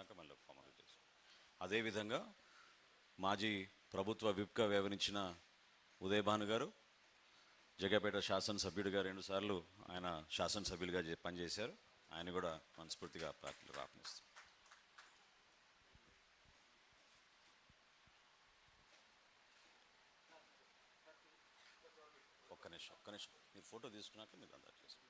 అయిపోయినాక మళ్ళీ ఫార్మాలిటీ చేసుకో అదేవిధంగా మాజీ ప్రభుత్వ విప్గా వ్యవహరించిన ఉదయ్ భాను గారు జగపేట శాసనసభ్యుడిగా రెండుసార్లు ఆయన శాసనసభ్యులుగా పనిచేశారు. ఆయన కూడా మనస్ఫూర్తిగా పార్టీలో రాపనిస్తాం ఒక్క నిమిషం ఒక్క నిమిషం. మీరు ఫోటో తీసుకున్నాక మీరు అందరు చేసుకోండి.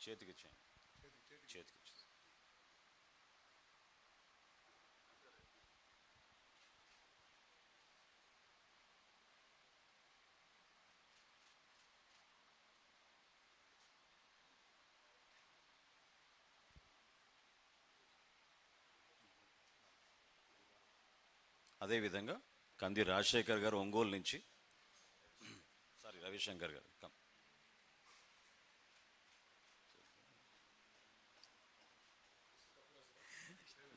చేతికి ఇచ్చేయండి చేతికి ఇచ్చేసి అదేవిధంగా కంది రాజశేఖర్ గారు ఒంగోలు నుంచి సారీ రవిశంకర్ గారు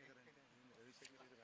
രാജശേഖരൻ രവിശേഖരൻ